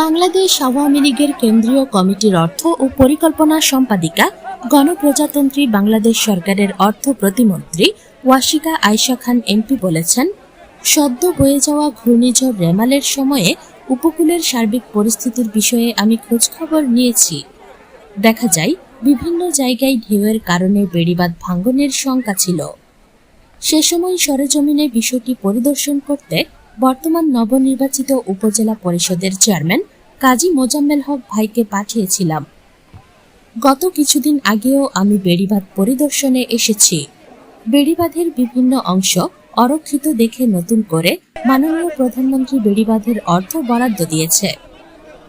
বাংলাদেশ আওয়ামী লীগের কেন্দ্রীয় কমিটির অর্থ ও পরিকল্পনা সম্পাদিকা, গণপ্রজাতন্ত্রী বাংলাদেশ সরকারের অর্থ প্রতিমন্ত্রী ওয়াশিকা আয়শা খান এমপি বলেছেন, সদ্য বয়ে যাওয়া ঘূর্ণিঝড় রেমালের সময়ে উপকূলের সার্বিক পরিস্থিতির বিষয়ে আমি খোঁজখবর নিয়েছি। দেখা যায়, বিভিন্ন জায়গায় ঢেউয়ের কারণে বেড়িবাঁধ ভাঙ্গনের শঙ্কা ছিল। সে সময় সরেজমিনে বিষয়টি পরিদর্শন করতে বর্তমান নবনির্বাচিত উপজেলা পরিষদের চেয়ারম্যান কাজী মোজাম্মেল হক ভাইকে পাঠিয়েছিলাম। গত কিছুদিন আগেও আমি বেড়িবাঁধ পরিদর্শনে এসেছি। বেড়িবাঁধের বিভিন্ন অংশ অরক্ষিত দেখে নতুন করে মাননীয় প্রধানমন্ত্রী বেড়িবাঁধের অর্থ বরাদ্দ দিয়েছে।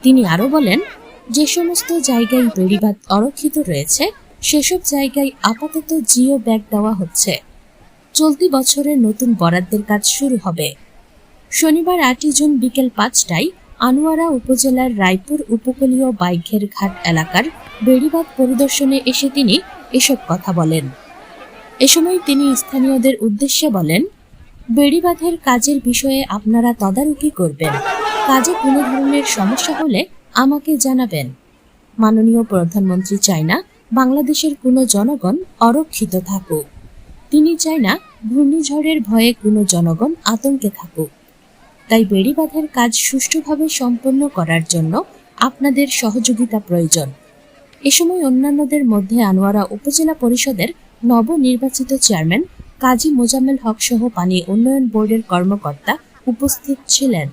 তিনি আরও বলেন, যে সমস্ত জায়গায় বেড়িবাঁধ অরক্ষিত রয়েছে, সেসব জায়গায় আপাতত জিও ব্যাগ দেওয়া হচ্ছে। চলতি বছরের নতুন বরাদ্দের কাজ শুরু হবে। শনিবার আটই জুন বিকেল পাঁচটায় আনোয়ারা উপজেলার রায়পুর উপকূলীয় বাইঘের ঘাট এলাকার বেড়িবাঁধ পরিদর্শনে এসে তিনি এসব কথা বলেন। এ সময় তিনি স্থানীয়দের উদ্দেশ্যে বলেন, বেড়িবাঁধের কাজের বিষয়ে আপনারা তদারকি করবেন। কাজে কোনো ধরনের সমস্যা হলে আমাকে জানাবেন। মাননীয় প্রধানমন্ত্রী চায় না বাংলাদেশের কোনো জনগণ অরক্ষিত থাকুক। তিনি চায় না ঘূর্ণিঝড়ের ভয়ে কোনো জনগণ আতঙ্কে থাকুক। তাই বেড়ি বেড়িবাঁধের কাজ সুষ্ঠুভাবে সম্পন্ন করার জন্য আপনাদের সহযোগিতা প্রয়োজন। এ সময় অন্যান্যদের মধ্যে আনোয়ারা উপজেলা পরিষদের নবনির্বাচিত চেয়ারম্যান কাজী মোজাম্মেল হক সহ পানি উন্নয়ন বোর্ডের কর্মকর্তা উপস্থিত ছিলেন।